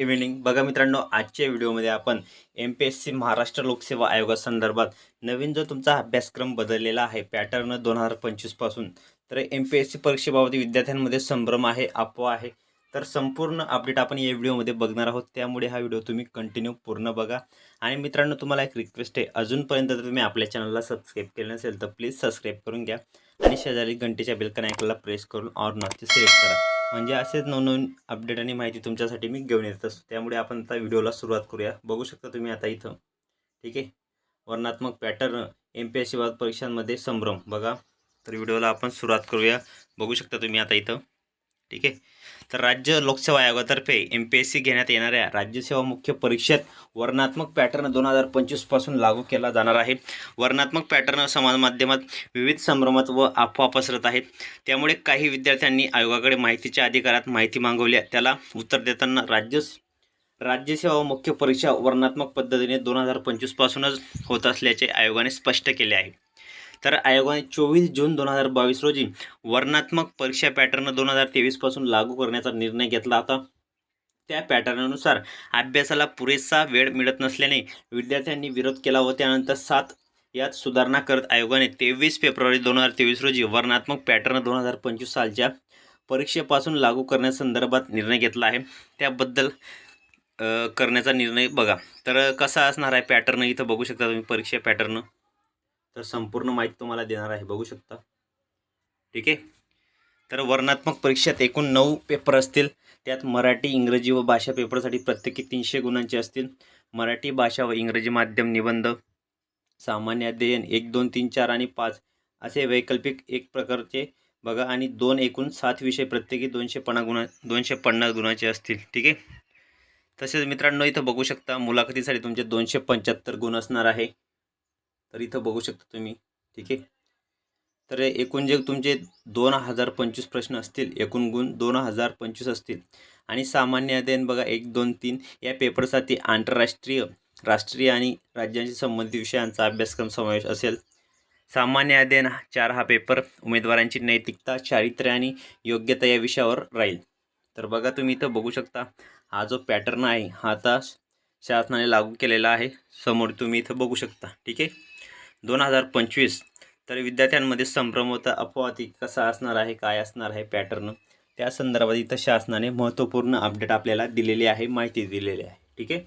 Evening बघा मित्रांनो आजच्या व्हिडिओमध्ये आपण M P S C Maharashtra लोकसेवा आयोगासंदर्भात नवीन जो तुमचा अभ्यासक्रम बदललेला आहे पॅटर्न दोन हजार पंचवीसपासून तर एम पी एस सी परीक्षेबाबत विद्यार्थ्यांमध्ये संभ्रम आहे अफवा आहे. तर संपूर्ण अपडेट आपण या व्हिडिओमध्ये बघणार आहोत. त्यामुळे हा व्हिडिओ तुम्ही कंटिन्यू पूर्ण बघा. आणि मित्रांनो तुम्हाला एक रिक्वेस्ट आहे. अजूनपर्यंत जर तुम्ही आपल्या चॅनलला सबस्क्राईब केलं नसेल तर प्लीज सबस्क्राईब करून घ्या. आणि शेजारी घंटेच्या बेलकन ऐकला प्रेस करून ऑर नॉटचे सिलेक्ट करा. म्हणजे असेच नवनवीन अपडेट आणि माहिती तुमच्यासाठी मी घेऊन येत असतो. त्यामुळे आपण आता व्हिडिओला सुरुवात करूया. बघू शकता तुम्ही आता इथं. ठीक आहे? वर्णात्मक pattern M P S C वाद परीक्षांमध्ये संभ्रम. बघा. तर व्हिडिओला आपण सुरुवात करूया. बघू शकता तुम्ही आता इथं. ठीक आहे? तर राज्य लोकसेवा आयोगातर्फे एम पी एस सी घेण्यात येणाऱ्या राज्यसेवा मुख्य परीक्षेत वर्णात्मक पॅटर्न दोन हजार पंचवीसपासून लागू केला जाणार आहे. वर्णात्मक पॅटर्न समाज माध्यमात विविध संभ्रमात व अफवा पसरत आहेत. त्यामुळे काही विद्यार्थ्यांनी आयोगाकडे माहितीच्या अधिकारात माहिती मागवली त्याला उत्तर देताना राज्य राज्यसेवा मुख्य परीक्षा वर्णात्मक पद्धतीने दोन हजार पंचवीसपासूनच होत असल्याचे आयोगाने स्पष्ट केले आहे. तर आयोगाने चोवीस जून दोन हजार बावीस रोजी वर्णात्मक परीक्षा पॅटर्न दोन हजार तेवीसपासून लागू करण्याचा निर्णय घेतला होता. त्या पॅटर्ननुसार अभ्यासाला पुरेसा वेळ मिळत नसल्याने विद्यार्थ्यांनी विरोध केला व त्यानंतर सात यात सुधारणा करत आयोगाने तेवीस फेब्रुवारी दोन हजार तेवीस रोजी वर्णात्मक पॅटर्न दोन हजार पंचवीस सालच्या परीक्षेपासून लागू करण्यासंदर्भात निर्णय घेतला आहे. त्याबद्दल करण्याचा निर्णय बघा. तर कसा असणार आहे पॅटर्न इथं बघू शकता तुम्ही परीक्षा पॅटर्न तर संपूर्ण माहिती तुम्हाला देणार आहे. बघू शकता. ठीक आहे? तर वर्णात्मक परीक्षेत एकूण नऊ पेपर असतील. त्यात मराठी इंग्रजी व भाषा पेपरसाठी प्रत्येकी तीनशे गुणांचे असतील. मराठी भाषा व इंग्रजी माध्यम निबंध सामान्य अध्ययन एक दोन तीन चार आणि पाच असे वैकल्पिक एक प्रकारचे बघा आणि दोन एकूण सात विषय प्रत्येकी दोनशे पन्नास गुणा दोनशे पन्नास गुणाचे असतील. ठीक आहे? तसेच मित्रांनो इथं बघू शकता मुलाखतीसाठी तुमचे दोनशे पंच्याहत्तर गुण असणार आहे. तर इथं बघू शकता तुम्ही. ठीक आहे? तर एकूण जे तुमचे दोन हजार पंचवीस प्रश्न असतील एकूण गुण दोन हजार पंचवीस असतील. आणि सामान्य अध्ययन बघा एक दोन तीन या पेपरसाठी आंतरराष्ट्रीय राष्ट्रीय आणि राज्यांशी संबंधित विषयांचा अभ्यासक्रम समावेश असेल. सामान्य अध्ययन हा- चार हा पेपर उमेदवारांची नैतिकता चारित्र्य आणि योग्यता या विषयावर राहील. तर बघा तुम्ही इथं बघू शकता हा जो पॅटर्न आहे हा आता शासनाने लागू केलेला आहे. समोर तुम्ही इथं बघू शकता. ठीक आहे? दोन हजार पंचवीस तर विद्यार्थ्यांमध्ये संभ्रम होता कसा असणार आहे? काय असणार आहे? पॅटर्न त्या संदर्भात इथं शासनाने महत्त्वपूर्ण अपडेट आपल्याला दिलेली आहे माहिती दिलेली आहे. ठीक आहे?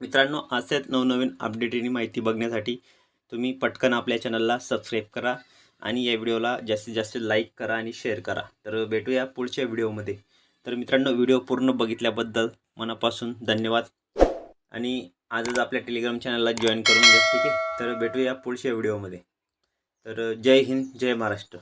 मित्रांनो असेच नवनवीन अपडेट आणि माहिती बघण्यासाठी तुम्ही पटकन आपल्या चॅनलला सबस्क्राईब करा आणि या व्हिडिओला जास्तीत जास्त लाईक करा आणि शेअर करा. तर भेटूया पुढच्या व्हिडिओमध्ये. तर मित्रांनो व्हिडिओ पूर्ण बघितल्याबद्दल मनापासून धन्यवाद. आणि आजच आपल्या टेलिग्राम चॅनलला जॉईन करून घ्या ठीक आहे? तर भेटूया पुढच्या व्हिडिओमध्ये तर जय हिंद जय महाराष्ट्र.